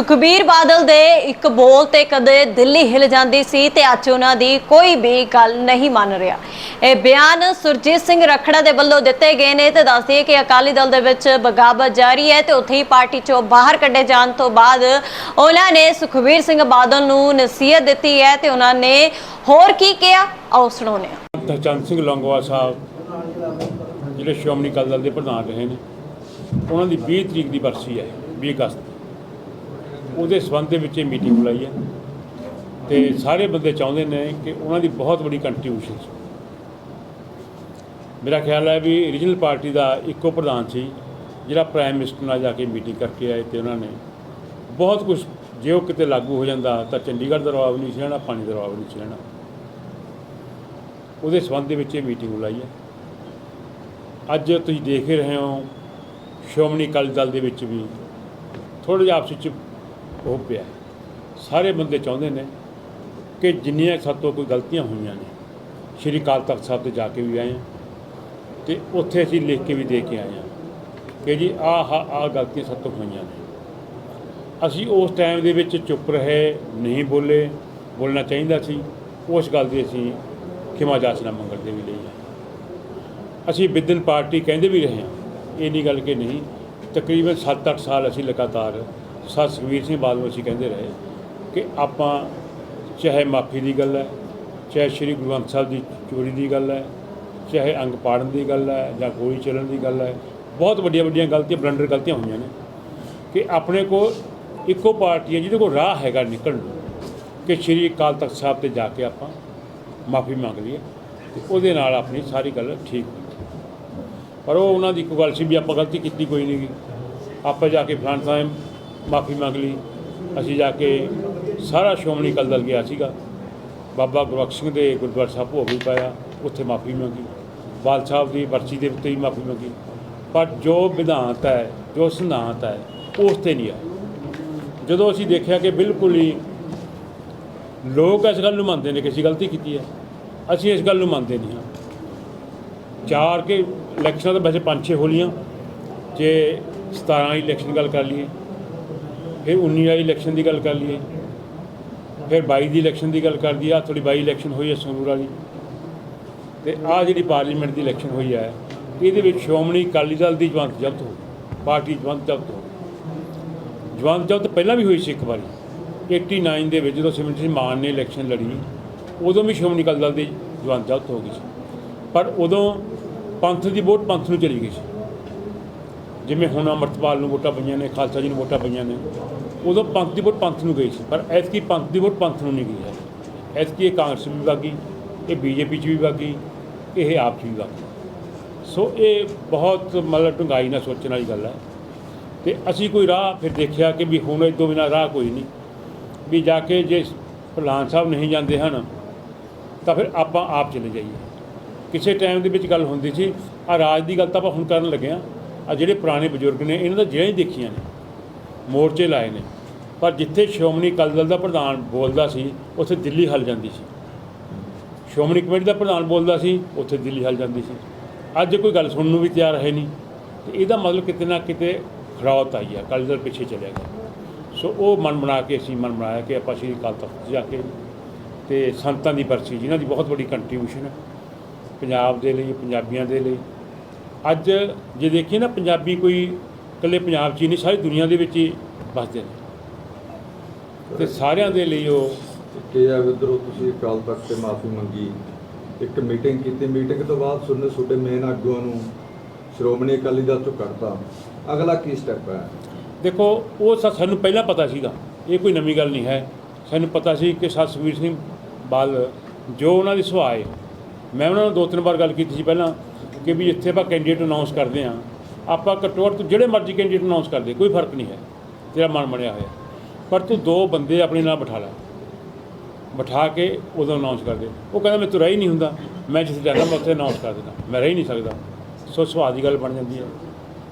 ਸੁਖਬੀਰ ਬਾਦਲ ਦੇ ਇੱਕ ਬੋਲ ਤੇ ਕਦੇ ਦਿੱਲੀ ਹਿਲ ਜਾਂਦੀ ਸੀ ਤੇ ਅੱਜ ਉਹਨਾਂ ਦੀ ਕੋਈ ਵੀ ਗੱਲ ਨਹੀਂ ਮੰਨ ਰਿਹਾ। ਇਹ ਬਿਆਨ ਸੁਰਜੀਤ ਸਿੰਘ ਰਖੜਾ ਦੇ ਵੱਲੋਂ ਦਿੱਤੇ ਗਏ ਨੇ ਤੇ ਦੱਸਦੀ ਹੈ ਕਿ ਅਕਾਲੀ ਦਲ ਦੇ ਵਿੱਚ ਬਗਾਵਤ ਜਾਰੀ ਹੈ ਤੇ ਉੱਥੇ ਹੀ ਪਾਰਟੀ ਚੋਂ ਬਾਹਰ ਕੱਢੇ ਜਾਣ ਤੋਂ ਬਾਅਦ ਉਹਨਾਂ ਨੇ ਸੁਖਬੀਰ ਸਿੰਘ ਬਾਦਲ ਨੂੰ ਨਸੀਹਤ ਦਿੱਤੀ ਹੈ ਤੇ ਉਹਨਾਂ ਨੇ ਹੋਰ ਕੀ ਕਿਹਾ? ਆਓ ਸੁਣਾਉਂਦੇ ਹਾਂ। ਤਰਚੰਦ ਸਿੰਘ ਲੰਗੋਆ ਸਾਹਿਬ, ਜਿਹੜੇ ਸ਼੍ਰੋਮਣੀ ਅਕਾਲੀ ਦਲ ਦੇ ਪ੍ਰਧਾਨ ਰਹੇ ਨੇ, ਉਹਨਾਂ ਦੀ 20 ਤਰੀਕ ਦੀ ਬਰਸੀ ਹੈ 20 ਅਗਸਤ। ਉਹਦੇ ਸੰਬੰਧ ਦੇ ਵਿੱਚ ਇਹ ਮੀਟਿੰਗ ਬੁਲਾਈ ਹੈ। ਤੇ ਸਾਰੇ ਬੰਦੇ ਚਾਹੁੰਦੇ ਨੇ ਕਿ ਉਹਨਾਂ ਦੀ ਬਹੁਤ ਵੱਡੀ ਕੰਟਰੀਬਿਊਸ਼ਨ ਸੀ। ਮੇਰਾ ਖਿਆਲ ਹੈ ਵੀ ਰੀਜਨਲ ਪਾਰਟੀ ਦਾ ਇੱਕੋ ਪ੍ਰਧਾਨ ਸੀ, ਜਿਹੜਾ ਪ੍ਰਾਈਮ ਮਿਨਿਸਟਰ ਨਾਲ ਜਾ ਕੇ ਮੀਟਿੰਗ ਕਰਕੇ ਆਏ ਤੇ ਉਹਨਾਂ ਨੇ ਬਹੁਤ ਕੁਝ ਜੇ ਉਹ ਕਿਤੇ ਲਾਗੂ ਹੋ ਜਾਂਦਾ ਤਾਂ ਚੰਡੀਗੜ੍ਹ ਦਾ ਰਵਾਬ ਨਹੀਂ ਸੀ ਰਹਿਣਾ ਪਾਣੀ ਦਾ ਰਵਾਬ ਨਹੀਂ ਸੀ ਰਹਿਣਾ ਉਹਦੇ ਸੰਬੰਧ ਦੇ ਵਿੱਚ ਇਹ ਮੀਟਿੰਗ ਬੁਲਾਈ ਹੈ। ਅੱਜ ਤੁਸੀਂ ਦੇਖ ਰਹੇ ਹੋ, ਸ਼੍ਰੋਮਣੀ ਅਕਾਲੀ ਦਲ ਦੇ ਵਿੱਚ ਵੀ ਥੋੜ੍ਹਾ ਜਿਹਾ ਆਪਸ ਵਿੱਚ ਉਹ ਪਿਆ। ਸਾਰੇ ਬੰਦੇ ਚਾਹੁੰਦੇ ਨੇ ਕਿ ਜਿੰਨੀਆਂ ਸਾਤੋਂ ਕੋਈ ਗਲਤੀਆਂ ਹੋਈਆਂ ਨੇ, ਸ਼੍ਰੀ ਅਕਾਲ ਤਖਤ ਸਾਹਿਬ ਤੇ ਜਾ ਕੇ ਵੀ ਆਏ ਹਾਂ ਤੇ ਉੱਥੇ ਅਸੀਂ ਲਿਖ ਕੇ ਵੀ ਦੇ ਕੇ ਆਏ ਹਾਂ ਕਿ ਜੀ ਆਹ ਆਹ ਗਲਤੀਆਂ ਸਾਤੋਂ ਹੋਈਆਂ ਨੇ। ਅਸੀਂ ਉਸ ਟਾਈਮ ਦੇ ਵਿੱਚ ਚੁੱਪ ਰਹੇ, ਨਹੀਂ ਬੋਲੇ, ਬੋਲਣਾ ਚਾਹੀਦਾ ਸੀ। ਉਸ ਗੱਲ ਦੀ ਅਸੀਂ ਖਿਮਾ ਜਾਚਨਾ ਮੰਗਣ ਦੇ ਵੀ ਲਈ ਅਸੀਂ ਵਿਦਨ ਪਾਰਟੀ ਕਹਿੰਦੇ ਵੀ ਰਹੇ ਹਾਂ ਇਹ ਨਹੀਂ ਗੱਲ ਕਿ ਨਹੀਂ, ਤਕਰੀਬਨ 7-8 ਸਾਲ ਅਸੀਂ ਲਗਾਤਾਰ ਸਰ ਸੁਖਬੀਰ ਸਿੰਘ ਬਾਦਲ ਅਸੀਂ ਕਹਿੰਦੇ ਰਹੇ ਕਿ ਆਪਾਂ ਚਾਹੇ ਮਾਫੀ ਦੀ ਗੱਲ ਹੈ, ਚਾਹੇ ਸ੍ਰੀ ਗੁਰੂ ਗ੍ਰੰਥ ਸਾਹਿਬ ਦੀ ਚੋਰੀ ਦੀ ਗੱਲ ਹੈ, ਚਾਹੇ ਅੰਗ ਪਾੜਨ ਦੀ ਗੱਲ ਹੈ ਜਾਂ ਗੋਲੀ ਚੱਲਣ ਦੀ ਗੱਲ ਹੈ, ਬਹੁਤ ਵੱਡੀਆਂ ਵੱਡੀਆਂ ਗਲਤੀਆਂ, ਬਲੰਡਰ ਗਲਤੀਆਂ ਹੋਈਆਂ ਨੇ ਕਿ ਆਪਣੇ ਕੋਲ ਇੱਕੋ ਪਾਰਟੀ ਹੈ ਜਿਹਦੇ ਕੋਲ ਰਾਹ ਹੈਗਾ ਨਿਕਲਣ ਨੂੰ ਕਿ ਸ੍ਰੀ ਅਕਾਲ ਤਖਤ ਸਾਹਿਬ ਤੇ ਜਾ ਕੇ ਆਪਾਂ ਮਾਫੀ ਮੰਗ ਲਈਏ ਤੇ ਉਹਦੇ ਨਾਲ ਆਪਣੀ ਸਾਰੀ ਗੱਲ ਠੀਕ ਹੋ ਪਰ ਉਹ ਉਹਨਾਂ ਦੀ ਇੱਕ ਗੱਲ ਸੀ ਵੀ ਆਪਾਂ ਗਲਤੀ ਕੀਤੀ ਕੋਈ ਨਹੀਂ ਆਪਾਂ ਜਾ ਕੇ ਫਲਾਣ ਸਾਹਿਬ ਮਾਫੀ ਮੰਗ ਲਈ। ਅਸੀਂ ਜਾ ਕੇ ਸਾਰਾ ਸ਼੍ਰੋਮਣੀ ਅਕਾਲੀ ਦਲ ਗਿਆ ਸੀਗਾ। ਬਾਬਾ ਗੁਰਬਖਸ਼ ਸਿੰਘ ਦੇ ਗੁਰਦੁਆਰਾ ਸਾਹਿਬ ਭੋਗ ਵੀ ਪਾਇਆ, ਉੱਥੇ ਮਾਫੀ ਮੰਗੀ। ਬਾਲ ਸਾਹਿਬ ਦੀ ਵਰਸੀ ਦੇ ਉੱਤੇ ਵੀ ਮਾਫੀ ਮੰਗੀ। ਪਰ ਜੋ ਵਿਧਾਨਤ ਹੈ, ਜੋ ਸਿਧਾਂਤ ਹੈ, ਉਸ ਤੇ ਨਹੀਂ ਆ ਜਦੋਂ ਅਸੀਂ ਦੇਖਿਆ ਕਿ ਬਿਲਕੁਲ ਹੀ ਲੋਕ ਇਸ ਗੱਲ ਨੂੰ ਮੰਨਦੇ ਨੇ ਕਿ ਅਸੀਂ ਗਲਤੀ ਕੀਤੀ ਹੈ, ਅਸੀਂ ਇਸ ਗੱਲ ਨੂੰ ਮੰਨਦੇ ਨਹੀਂ ਹਾਂ। ਚਾਰ ਕੇ ਇਲੈਕਸ਼ਨਾਂ ਤਾਂ ਵੈਸੇ ਪੰਜ ਛੇ ਹੋ ਲਈਆਂ। ਜੇ 17 ਵਾਲੀ ਇਲੈਕਸ਼ਨ ਗੱਲ ਕਰ ਲਈਏ ਫਿਰ 19 ਵਾਲੀ ਇਲੈਕਸ਼ਨ ਦੀ ਗੱਲ ਕਰ ਲਈਏ। ਫਿਰ 22 ਦੀ ਇਲੈਕਸ਼ਨ ਦੀ ਗੱਲ ਕਰ ਦਈਏ ਆ ਥੋੜੀ 22 ਇਲੈਕਸ਼ਨ ਹੋਈ ਹੈ ਸੰਗਰੂਰ ਵਾਲੀ ਤੇ ਆ ਜਿਹੜੀ ਪਾਰਲੀਮੈਂਟ ਦੀ ਇਲੈਕਸ਼ਨ ਹੋਈ ਹੈ ਇਹਦੇ ਵਿੱਚ ਸ਼੍ਰੋਮਣੀ ਅਕਾਲੀ ਦਲ ਦੀ ਜਵੰਤ ਜ਼ਬਤ ਹੋ ਗਈ, ਪਾਰਟੀ ਜਵੰਤ ਜ਼ਬਤ ਹੋ ਗਈ। ਜਵੰਤ ਜ਼ਬਤ ਪਹਿਲਾਂ ਵੀ ਹੋਈ ਸੀ ਇੱਕ ਵਾਰੀ। 89 ਦੇ ਵਿੱਚ ਜਦੋਂ ਸਿਮਰਨ ਸਿੰਘ ਮਾਨ ਨੇ ਇਲੈਕਸ਼ਨ ਲੜੀ ਉਦੋਂ ਵੀ ਸ਼੍ਰੋਮਣੀ ਅਕਾਲੀ ਦਲ ਦੀ ਜਵੰਤ ਜ਼ਬਤ ਹੋ ਗਈ ਸੀ। ਪਰ ਉਦੋਂ ਪੰਥ ਦੀ ਵੋਟ ਪੰਥ ਨੂੰ ਚਲੀ ਗਈ ਸੀ। ਜਿਵੇਂ ਹੁਣ ਅੰਮ੍ਰਿਤਪਾਲ ਨੂੰ ਵੋਟਾਂ ਪਈਆਂ ਨੇ, ਖਾਲਸਾ ਜੀ ਨੂੰ ਵੋਟਾਂ ਪਈਆਂ ਨੇ, ਉਦੋਂ ਪੰਥ ਦੀ ਵੋਟ ਪੰਥ ਨੂੰ ਗਈ ਸੀ, ਪਰ ਐਤਕੀ ਪੰਥ ਦੀ ਵੋਟ ਪੰਥ ਨੂੰ ਨਹੀਂ ਗਈ ਹੈ। ਐਤਕੀ ਇਹ ਕਾਂਗਰਸ ਵੀ ਵਾਗੀ, ਇਹ ਬੀਜੇਪੀ 'ਚ ਵੀ ਵਾਗੀ, ਇਹ ਆਪ 'ਚ ਵੀ ਵਾਗੀ। ਸੋ ਇਹ ਬਹੁਤ ਮਤਲਬ ਢੰਗਾਈ ਨਾਲ ਸੋਚਣ ਵਾਲੀ ਗੱਲ ਹੈ। ਤੇ ਅਸੀਂ ਕੋਈ ਰਾਹ ਫਿਰ ਦੇਖਿਆ ਕਿ ਵੀ ਹੁਣ ਇਹ ਤੋਂ ਬਿਨਾਂ ਰਾਹ ਕੋਈ ਨਹੀਂ। ਵੀ ਜਾ ਕੇ ਜੇ ਪ੍ਰਧਾਨ ਸਾਹਿਬ ਨਹੀਂ ਜਾਂਦੇ ਹਨ, ਤਾਂ ਫਿਰ ਆਪਾਂ ਆਪ ਚਲੇ ਜਾਈਏ। ਕਿਸੇ ਟਾਈਮ ਦੇ ਵਿੱਚ ਗੱਲ ਹੁੰਦੀ ਸੀ ਆ ਰਾਜ ਦੀ ਗੱਲ ਤਾਂ ਆਪਾਂ ਹੁਣ ਕਰਨ ਲੱਗੇ ਆ ਆ ਜਿਹੜੇ ਪੁਰਾਣੇ ਬਜ਼ੁਰਗ ਨੇ, ਇਹਨਾਂ ਦਾ ਜਿਹੜੀਆਂ ਹੀ ਦੇਖੀਆਂ ਨੇ, ਮੋਰਚੇ ਲਾਏ ਨੇ। ਪਰ ਜਿੱਥੇ ਸ਼੍ਰੋਮਣੀ ਅਕਾਲੀ ਦਲ ਦਾ ਪ੍ਰਧਾਨ ਬੋਲਦਾ ਸੀ, ਉੱਥੇ ਦਿੱਲੀ ਹਲ ਜਾਂਦੀ ਸੀ। ਸ਼੍ਰੋਮਣੀ ਕਮੇਟੀ ਦਾ ਪ੍ਰਧਾਨ ਬੋਲਦਾ ਸੀ, ਉੱਥੇ ਦਿੱਲੀ ਹਲ ਜਾਂਦੀ ਸੀ। ਅੱਜ ਕੋਈ ਗੱਲ ਸੁਣਨ ਨੂੰ ਵੀ ਤਿਆਰ ਹੈ ਨਹੀਂ। ਤੇ ਇਹਦਾ ਮਤਲਬ ਕਿਤੇ ਨਾ ਕਿਤੇ ਖੜਾਉਤ ਆਈ ਹੈ ਅਕਾਲੀ ਦਲ ਪਿੱਛੇ ਚਲਿਆ ਗਿਆ। ਸੋ ਉਹ ਮਨ ਬਣਾ ਕੇ ਅਸੀਂ ਮਨ ਬਣਾਇਆ ਕਿ ਆਪਾਂ ਸ਼੍ਰੀ ਅਕਾਲ ਤਖਤ ਜਾ ਕੇ ਤੇ ਸੰਤਾਂ ਦੀ ਬਰਸੀ, ਜਿਨ੍ਹਾਂ ਦੀ ਬਹੁਤ ਵੱਡੀ ਕੰਟਰੀਬਿਊਸ਼ਨ ਹੈ, ਪੰਜਾਬ ਦੇ ਲਈ, ਪੰਜਾਬੀਆਂ ਦੇ ਲਈ ਅੱਜ ਜੇ ਦੇਖੀਏ ਨਾ ਪੰਜਾਬੀ ਕੋਈ ਇਕੱਲੇ ਪੰਜਾਬ 'ਚ ਹੀ ਨਹੀਂ ਸਾਰੀ ਦੁਨੀਆ ਦੇ ਵਿੱਚ ਹੀ ਵੱਸਦੇ ਨੇ। ਤੇ ਸਾਰਿਆਂ ਦੇ ਲਈ ਉਹ ਕਿ ਆ ਵਿਦਰੋ ਤੁਸੀਂ ਅਕਾਲ ਤਖਤ ਤੇ ਮਾਫੀ ਮੰਗੀ। ਇੱਕ ਮੀਟਿੰਗ ਕੀਤੀ। ਮੀਟਿੰਗ ਤੋਂ ਬਾਅਦ ਸੁਣਨੇ ਤੁਹਾਡੇ ਮੇਨ ਆਗੂਆਂ ਨੂੰ। ਸ਼੍ਰੋਮਣੀ ਅਕਾਲੀ ਦਲ ਤੋਂ ਕੱਢਤਾ। ਅਗਲਾ ਕੀ ਸਟੈਪ ਹੈ? ਦੇਖੋ ਉਹ ਸਾਨੂੰ ਪਹਿਲਾਂ ਪਤਾ ਸੀਗਾ। ਇਹ ਕੋਈ ਨਵੀਂ ਗੱਲ ਨਹੀਂ ਹੈ। ਸਾਨੂੰ ਪਤਾ ਸੀ ਕਿ ਸਰ ਸੁਖਬੀਰ ਸਿੰਘ ਬਾਦਲ ਜੋ ਉਹਨਾਂ ਦੀ ਸੁਭਾਅ ਹੈ। ਮੈਂ ਉਹਨਾਂ ਨਾਲ ਦੋ ਤਿੰਨ ਵਾਰ ਗੱਲ ਕੀਤੀ ਸੀ ਪਹਿਲਾਂ। ਕਿ ਵੀ ਇੱਥੇ ਆਪਾਂ ਕੈਂਡੀਡੇਟ ਅਨਾਉਂਸ ਕਰਦੇ ਹਾਂ, ਆਪਾਂ ਘੱਟੋ ਘੱਟ ਤੂੰ ਜਿਹੜੇ ਮਰਜ਼ੀ ਕੈਂਡੀਡੇਟ ਅਨਾਉਂਸ ਕਰਦੇ ਕੋਈ ਫ਼ਰਕ ਨਹੀਂ ਹੈ, ਤੇਰਾ ਮਨ ਬਣਿਆ ਹੋਇਆ। ਪਰ ਤੂੰ ਦੋ ਬੰਦੇ ਆਪਣੇ ਨਾਲ ਬਿਠਾ ਲੈ, ਬਿਠਾ ਕੇ ਉਦੋਂ ਅਨਾਉਂਸ ਕਰਦੇ ਉਹ ਕਹਿੰਦਾ, ਮੈਂ ਤੂੰ ਰਹਿ ਹੀ ਨਹੀਂ ਹੁੰਦਾ, ਮੈਂ ਜਿੱਥੇ ਜਾਂਦਾ ਮੈਂ ਉੱਥੇ ਅਨਾਉਂਸ ਕਰ ਦਿੰਦਾ, ਮੈਂ ਰਹਿ ਹੀ ਨਹੀਂ ਸਕਦਾ। ਸੋ ਸੁਭਾਅ ਦੀ ਗੱਲ ਬਣ ਜਾਂਦੀ ਹੈ।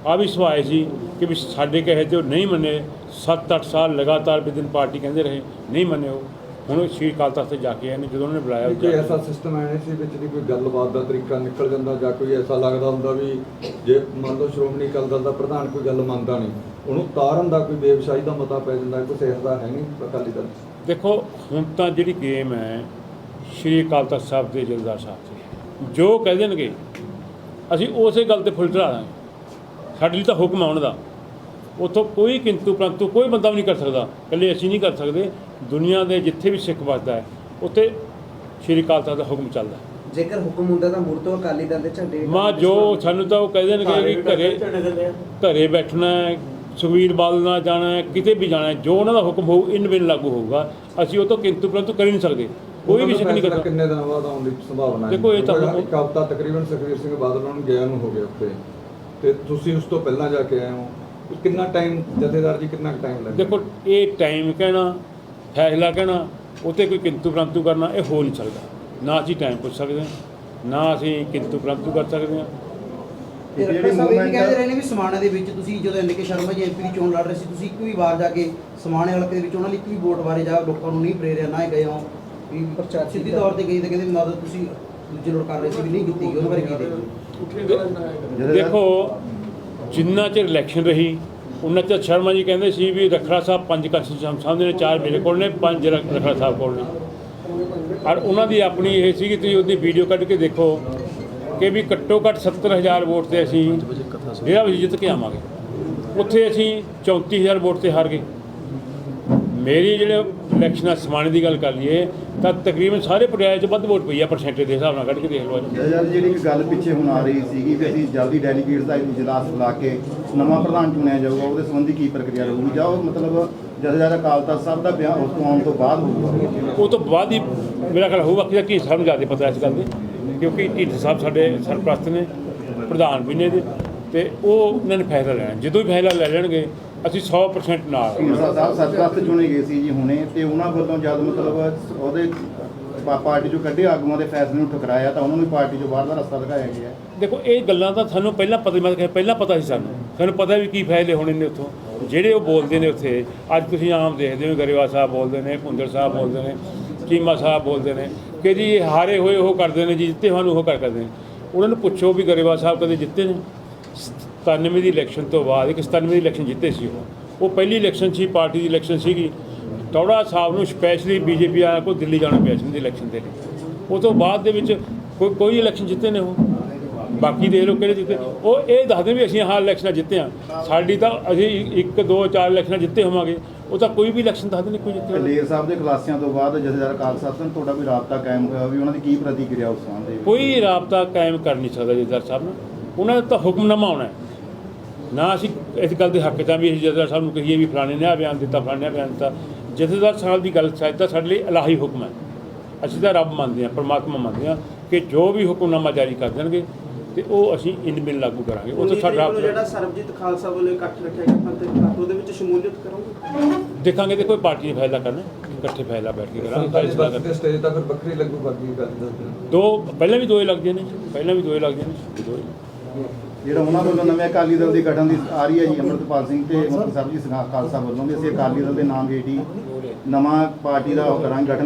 ਆ ਵੀ ਸੁਭਾਅ ਸੀ ਕਿ ਵੀ ਸਾਡੇ ਕਹੇ ਤੇ ਉਹ ਨਹੀਂ ਮੰਨੇ 7-8 ਸਾਲ ਲਗਾਤਾਰ ਵੀ ਦਿਨ ਪਾਰਟੀ ਕਹਿੰਦੇ ਰਹੇ, ਨਹੀਂ ਮੰਨੇ ਉਹ। ਹੁਣ ਸ਼੍ਰੀ ਅਕਾਲ ਤਖਤ ਤੇ ਜਾ ਕੇ ਆਏ ਨੇ ਜਦੋਂ ਉਹਨਾਂ ਨੇ ਬੁਲਾਇਆ ਉਹ ਕੋਈ ਐਸਾ ਸਿਸਟਮ ਹੈ ਨਹੀਂ ਸੀ ਵਿੱਚ ਦੀ ਕੋਈ ਗੱਲਬਾਤ ਦਾ ਤਰੀਕਾ ਨਿਕਲ ਜਾਂਦਾ ਜਾਂ ਕੋਈ ਐਸਾ ਲੱਗਦਾ ਹੁੰਦਾ ਵੀ ਜੇ ਮੰਨ ਲਓ ਸ਼੍ਰੋਮਣੀ ਅਕਾਲੀ ਦਲ ਦਾ ਪ੍ਰਧਾਨ ਕੋਈ ਗੱਲ ਮੰਨਦਾ ਨਹੀਂ ਉਹਨੂੰ ਤਾਰਨ ਦਾ ਕੋਈ ਬੇਵਸਾਈ ਦਾ ਮਤਾ ਪੈ ਜਾਂਦਾ ਕੁਛ ਇਸ ਦਾ ਹੈ ਨਹੀਂ ਅਕਾਲੀ ਦਲ। ਦੇਖੋ ਹੁਣ ਤਾਂ ਜਿਹੜੀ ਗੇਮ ਹੈ ਸ਼੍ਰੀ ਅਕਾਲ ਤਖਤ ਸਾਹਿਬ ਦੇ ਜਲਦਾਰ ਸਾਹਿਬ ਦੀ। ਜੋ ਕਹਿ ਦੇਣਗੇ ਅਸੀਂ ਉਸੇ ਗੱਲ ਤੇ ਫੁੱਲ ਚੜਾ ਦਾਂਗੇ। ਸਾਡੇ ਲਈ ਤਾਂ ਹੁਕਮ ਆਉਣ ਦਾ। ਉੱਥੋਂ ਕੋਈ ਕਿੰਤੂ ਪ੍ਰੰਤੂ ਕੋਈ ਬੰਦਾ ਵੀ ਨਹੀਂ ਕਰ ਸਕਦਾ। ਇਕੱਲੇ ਅਸੀਂ ਨਹੀਂ ਕਰ ਸਕਦੇ। ਦੁਨੀਆ ਦੇ ਜਿੱਥੇ ਵੀ ਸਿੱਖ ਵੱਸਦਾ ਹੈ ਉੱਥੇ ਸ਼੍ਰੀ ਅਕਾਲ ਤਖਤ ਦਾ ਹੁਕਮ ਚੱਲਦਾ ਹੈ। ਜੇਕਰ ਹੁਕਮ ਹੁੰਦਾ ਤਾਂ ਮੁੜ ਤੋਂ ਅਕਾਲੀ ਦਲ ਦੇ ਝੰਡੇ ਮਾਂ ਜੋ ਸਾਨੂੰ ਤਾਂ ਉਹ ਕਹਿ ਦੇਣਗੇ ਕਿ ਘਰੇ ਘਰੇ ਬੈਠਣਾ ਹੈ ਸੁਖਬੀਰ ਬਾਦਲ ਨਾਲ ਜਾਣਾ ਹੈ ਕਿਤੇ ਵੀ ਜਾਣਾ ਹੈ ਜੋ ਉਹਨਾਂ ਦਾ ਹੁਕਮ ਹੋਊ ਇਨ ਬਿਨ ਲਾਗੂ ਹੋਊਗਾ। ਅਸੀਂ ਉਹ ਤੋਂ ਕਿੰਤੂ ਪ੍ਰੰਤੂ ਕਰ ਹੀ ਨਹੀਂ ਸਕਦੇ। ਕੋਈ ਵੀ ਸਿੱਖ ਨਹੀਂ ਕਰਦਾ। ਕਿੰਨੇ ਦਿਨਾਂ ਬਾਅਦ ਆਉਣ ਦੀ ਸੰਭਾਵਨਾ ਹੈ? ਦੇਖੋ, ਇਹ ਤਾਂ- ਇੱਕ ਹਫ਼ਤਾ ਤਕਰੀਬਨ ਸੁਖਵੀਰ ਸਿੰਘ ਬਾਦਲ ਨੂੰ ਗਿਆ ਨੂੰ ਹੋ ਗਿਆ ਉੱਤੇ ਤੇ ਤੁਸੀਂ ਉਸ ਤੋਂ ਪਹਿਲਾਂ ਜਾ ਕੇ ਆਏ ਹੋ। ਕਿੰਨਾ ਟਾਈਮ ਜਥੇਦਾਰ ਜੀ ਕਿੰਨਾ ਟਾਈਮ ਲੱਗਦਾ? ਦੇਖੋ ਇਹ ਟਾਈਮ ਕਹਿਣਾ ਫੈਸਲਾ ਕਹਿਣਾ ਉਤੇ ਕੋਈ ਕਿੰਤੂ ਪ੍ਰੰਤੂ ਕਰਨਾ ਇਹ ਹੋ ਨਹੀਂ ਸਕਦਾ। ਨਾ ਅਸੀਂ ਟਾਈਮ ਪੁੱਛ ਸਕਦੇ ਹਾਂ ਨਾ ਅਸੀਂ ਕਿੰਤੂ ਪ੍ਰੰਤੂ ਕਰ ਸਕਦੇ ਹਾਂ। ਕਹਿੰਦੇ ਰਹੇ ਨੇ ਵੀ ਸਮਾਣੇ ਦੇ ਵਿੱਚ ਤੁਸੀਂ ਜਦੋਂ ਐਨ ਕੇ ਸ਼ਰਮਾ ਜੀ ਐਮਪੀ ਦੀ ਚੋਣ ਲੜ ਰਹੇ ਸੀ ਤੁਸੀਂ ਇੱਕ ਵੀ ਵਾਰ ਜਾ ਕੇ ਸਮਾਣੇ ਹਲਕੇ ਦੇ ਵਿੱਚ ਉਹਨਾਂ ਲਈ ਇੱਕ ਵੀ ਵੋਟ ਬਾਰੇ ਜਾ ਲੋਕਾਂ ਨੂੰ ਨਹੀਂ ਪ੍ਰੇਰਿਆ ਨਾ ਹੀ ਗਏ ਹੋ? ਵੀ ਪ੍ਰਚਾਰ ਸਿੱਧੀ ਤੌਰ ਤੇ ਗਈ ਤੇ ਕਹਿੰਦੇ ਮਦਦ ਤੁਸੀਂ ਦੂਜੇ ਲੋਕ ਕਰ ਰਹੇ ਸੀ ਵੀ ਨਹੀਂ ਕੀਤੀ ਗਈ ਉਹਦੇ ਬਾਰੇ ਕੀ ਦੇਖੋ ਦੇਖੋ ਜਿੰਨਾ ਚਿਰ ਇਲੈਕਸ਼ਨ ਰਹੀ ਉਹਨਾਂ 'ਚ ਸ਼ਰਮਾ ਜੀ ਕਹਿੰਦੇ ਸੀ ਵੀ ਰਖੜਾ ਸਾਹਿਬ ਪੰਜ ਕੰਸਟੀਟਿਊਸ਼ਨ ਸਾਹਮਣੇ ਨੇ, ਚਾਰ ਮੇਰੇ ਕੋਲ ਨੇ, ਪੰਜ ਰਖ- ਰਖੜਾ ਸਾਹਿਬ ਕੋਲ ਨੇ। ਔਰ ਉਹਨਾਂ ਦੀ ਆਪਣੀ ਇਹ ਸੀ ਕਿ ਤੁਸੀਂ ਉਹਦੀ ਵੀਡੀਓ ਕੱਢ ਕੇ ਦੇਖੋ ਕਿ ਵੀ ਘੱਟੋ ਘੱਟ 70000 ਵੋਟ ਤੇ ਅਸੀਂ ਜਿਹੜਾ ਵੀ ਜਿੱਤ ਕੇ ਆਵਾਂਗੇ। ਉੱਥੇ ਅਸੀਂ 34000 ਵੋਟ ਤੇ ਹਾਰ ਗਏ। ਮੇਰੀ ਜਿਹੜੇ ਇਲੈਕਸ਼ਨਾਂ ਸਮਾਣੇ ਦੀ ਗੱਲ ਕਰ ਲਈਏ ਤਾਂ ਤਕਰੀਬਨ ਸਾਰੇ ਪਟਿਆਲੇ 'ਚ ਵੱਧ ਵੋਟ ਪਈ ਆ ਪਰਸੈਂਟੇਜ ਦੇ ਹਿਸਾਬ ਨਾਲ ਕੱਢ ਕੇ ਦੇਖ ਲਓ ਯਾਰ ਜਿਹੜੀ ਇੱਕ ਗੱਲ ਪਿੱਛੇ ਹੁਣ ਆ ਰਹੀ ਸੀਗੀ ਵੀ ਅਸੀਂ ਜਲਦੀ ਡੈਲੀਗੇਟਸ ਦਾ ਇੱਕ ਇਜਲਾਸ ਬੁਲਾ ਕੇ ਨਵਾਂ ਪ੍ਰਧਾਨ ਚੁਣਿਆ ਜਾਊਗਾ ਉਹਦੇ ਸੰਬੰਧੀ ਕੀ ਪ੍ਰਕਿਰਿਆ ਰਹੂਗੀ? ਜਾਂ ਉਹ ਮਤਲਬ ਜਥੇਦਾਰ ਅਕਾਲ ਤਖਤ ਸਾਹਿਬ ਦਾ ਬਿਆਨ ਉਸ ਤੋਂ ਆਉਣ ਤੋਂ ਬਾਅਦ ਹੋਊਗਾ? ਉਹ ਤੋਂ ਬਾਅਦ ਹੀ ਮੇਰਾ ਖਿਆਲ ਹੋਊਗਾ ਕਿ ਕੀ ਸਾਨੂੰ ਜ਼ਿਆਦਾ ਪਤਾ ਇਸ ਗੱਲ ਦੇ ਕਿਉਂਕਿ ਢੀਠ ਸਾਹਿਬ ਸਾਡੇ ਸਰਪ੍ਰਸਤ ਨੇ ਪ੍ਰਧਾਨ ਵੀ ਨੇ ਤੇ ਉਹ ਉਹਨਾਂ ਨੇ ਫੈਸਲਾ ਲੈਣਾ। ਜਦੋਂ ਹੀ ਫੈਸਲਾ ਲੈ ਲੈਣਗੇ ਅਸੀਂ 100% ਨਾਲ। ਢੀਂਡ ਸਾਹਿਬ ਸਰਪ੍ਰਸਤ ਚੁਣੇ ਗਏ ਸੀ ਜੀ ਹੁਣੇ ਤੇ ਉਹਨਾਂ ਵੱਲੋਂ ਜਦ ਮਤਲਬ ਉਹਦੇ ਪਾ- ਪਾਰਟੀ ਚੋਂ ਕੱਢੇ ਆਗੂਆਂ ਦੇ ਫੈਸਲੇ ਨੂੰ ਠੁਕਰਾਇਆ ਤਾਂ ਉਹਨਾਂ ਨੂੰ ਵੀ ਪਾਰਟੀ ਚੋਂ ਬਾਹਰ ਦਾ ਰਸਤਾ ਦਿਖਾਇਆ ਗਿਆ। ਹੈ। ਦੇਖੋ ਇਹ ਗੱਲਾਂ ਤਾਂ ਸਾਨੂੰ ਪਹਿਲਾਂ ਪਤਾ ਮੈਂ ਕਿਹਾ ਪਹਿਲਾਂ ਪਤਾ ਸੀ ਸਾਨੂੰ। ਸਾਨੂੰ ਪਤਾ ਵੀ ਕੀ ਫਾਇਦੇ ਹੋਣੇ ਨੇ ਉੱਥੋਂ। ਜਿਹੜੇ ਉਹ ਬੋਲਦੇ ਨੇ ਉੱਥੇ ਅੱਜ ਤੁਸੀਂ ਆਮ ਦੇਖਦੇ ਹੋ ਗਰੇਵਾਲ ਸਾਹਿਬ ਬੋਲਦੇ ਨੇ ਭੁੰਦਰ ਸਾਹਿਬ ਬੋਲਦੇ ਨੇ ਚੀਮਾ ਸਾਹਿਬ ਬੋਲਦੇ ਨੇ ਕਿ ਜੀ ਇਹ ਹਾਰੇ ਹੋਏ ਉਹ ਕਰਦੇ ਨੇ ਜੀ ਜਿੱਤੇ ਹੋਏ ਨੂੰ ਉਹ ਕਰ ਕਰਦੇ ਨੇ। ਉਹਨਾਂ ਨੂੰ ਪੁੱਛੋ ਵੀ ਗਰੇਵਾਲ ਸਾਹਿਬ ਕਦੇ ਜਿੱਤੇ ਨੇ? 97 ਦੀ ਇਲੈਕਸ਼ਨ ਤੋਂ ਬਾਅਦ ਇੱਕ 97 ਦੀ ਇਲੈਕਸ਼ਨ ਜਿੱਤੇ ਸੀ ਉਹ। ਉਹ ਪਹਿਲੀ ਇਲੈਕਸ਼ਨ ਸੀ ਪਾਰਟੀ ਦੀ ਇਲੈਕਸ਼ਨ ਸੀਗੀ। ਟੌੜਾ ਸਾਹਿਬ ਨੂੰ ਸਪੈਸ਼ਲੀ ਬੀਜੇਪੀ ਵਾਲਿਆਂ ਕੋਲ ਦਿੱਲੀ ਜਾਣਾ ਪਿਆ ਸੀ ਇਲੈਕਸ਼ਨ ਦੇ ਲਈ। ਉਹ ਤੋਂ ਬਾਅਦ ਦੇ ਵਿੱਚ ਕੋਈ ਕੋਈ ਇਲੈਕਸ਼ਨ ਜਿੱਤੇ ਨੇ ਉਹ। ਬਾਕੀ ਦੇ ਲੋਕ ਕਿਹੜੇ ਜਿੱਤੇ। ਉਹ ਇਹ ਦੱਸਦੇ ਵੀ ਅਸੀਂ ਹਾਂ ਇਲੈਕਸ਼ਨਾਂ ਜਿੱਤੇ ਆ ਸਾਡੀ ਤਾਂ ਅਸੀਂ ਇੱਕ ਦੋ ਚਾਰ ਇਲੈਕਸ਼ਨਾਂ ਜਿੱਤੇ ਹੋਵਾਂਗੇ। ਉਹ ਤਾਂ ਕੋਈ ਵੀ ਇਲੈਕਸ਼ਨ ਦੱਸਦੇ ਨਹੀਂ ਕੋਈ ਜਿੱਤੇ ਕਲੇਰ ਸਾਹਿਬ ਦੇ ਖੁਲਾਸਿਆਂ ਤੋਂ ਬਾਅਦ ਜਥੇਦਾਰ ਅਕਾਲ ਤਖਤ ਨਾਲ ਤੁਹਾਡਾ ਕੋਈ ਰਾਬਤਾ ਕਾਇਮ ਹੋਇਆ ਵੀ ਉਹਨਾਂ ਦੀ ਕੀ ਪ੍ਰਤੀਕਿਰਿਆ ਉਸ ਸੰਬੰਧ ਦੇ? ਕੋਈ ਰਾਬਤਾ ਕਾਇਮ ਕਰ ਨਹੀਂ ਸਕਦਾ ਜਥੇਦਾਰ ਸਾਹਿਬ ਨਾਲ। ਉਹਨਾਂ ਦਾ ਤਾਂ ਹੁਕਮਨਾਮਾ ਆਉਣਾ ਹੈ। ਨਾ ਅਸੀਂ ਇਸ ਗੱਲ ਦੇ ਹੱਕ 'ਚ ਹਾਂ ਵੀ ਅਸੀਂ ਜਥੇਦਾਰ ਸਾਹਿਬ ਨੂੰ ਕਹੀਏ ਵੀ ਫਲਾਣੇ ਨੇ ਆ ਬਿਆਨ ਦਿੱਤਾ ਫਲਾਣੇ ਨੇ ਬਿਆਨ ਦਿੱਤਾ। ਜਥੇਦਾਰ ਸਾਹਿਬ ਦੀ ਗੱਲ ਸ਼ਾਇਦ ਤਾਂ ਸਾਡੇ ਲਈ ਇਲਾਹੀ ਹੁਕਮ ਹੈ। ਅਸੀਂ ਤਾਂ ਰੱਬ ਮੰਨਦੇ ਹਾਂ ਪਰਮਾਤਮਾ ਮੰਨਦੇ ਹਾਂ ਕਿ ਜੋ ਵੀ ਹੁਕਮਨਾਮਾ ਜਾਰੀ ਕਰ ਦੇਣਗੇ ਤੇ ਉਹ ਅਸੀਂ ਇਨ ਬਿਨ ਲਾਗੂ ਕਰਾਂਗੇ। ਉਹ ਤਾਂ ਸਾਡਾ ਜਿਹੜਾ ਸਰਬਜੀਤ ਖਾਲਸਾ ਵੱਲੋਂ ਇਕੱਠ ਰੱਖਿਆ ਗਿਆ ਇਕੱਠ ਉਹਦੇ ਵਿੱਚ ਸ਼ਮੂਲੀਅਤ ਕਰੋਗੇ? ਦੇਖਾਂਗੇ ਤੇ ਕੋਈ ਪਾਰਟੀ ਨੇ ਫਾਇਦਾ ਕਰਨਾ ਇਕੱਠੇ ਫਾਇਦਾ ਬੈਠ ਕੇ ਕਰਾਂਗੇ। ਸਟੇਜ ਤਾਂ ਫਿਰ ਵੱਖਰੀ ਲੱਗੂ ਬਾਕੀ ਦਲ ਦੇ ਪਹਿਲਾਂ ਵੀ ਦੋਏ ਲੱਗਦੀਆਂ ਨੇ। ਪਹਿਲਾਂ ਵੀ ਦੋਏ ਲੱਗਦੀਆਂ ਨੇ। ਦੋਏ ਜਿਹੜਾ ਉਹਨਾਂ ਵੱਲੋਂ ਨਵੇਂ ਅਕਾਲੀ ਦਲ ਦੇ ਗਠਨ ਦੀ ਆ ਰਹੀ ਹੈ ਜੀ, ਅੰਮ੍ਰਿਤਪਾਲ ਸਿੰਘ ਤੇ ਮੁਖਤਸਰ ਜੀ ਖਾਲਸਾ ਵੱਲੋਂ ਵੀ ਅਸੀਂ ਅਕਾਲੀ ਦਲ ਦੇ ਨਾਮ ਹੇਠ ਹੀ ਨਵਾਂ ਪਾਰਟੀ ਦਾ ਉਹ ਕਰਾਂਗੇ, ਗਠਨ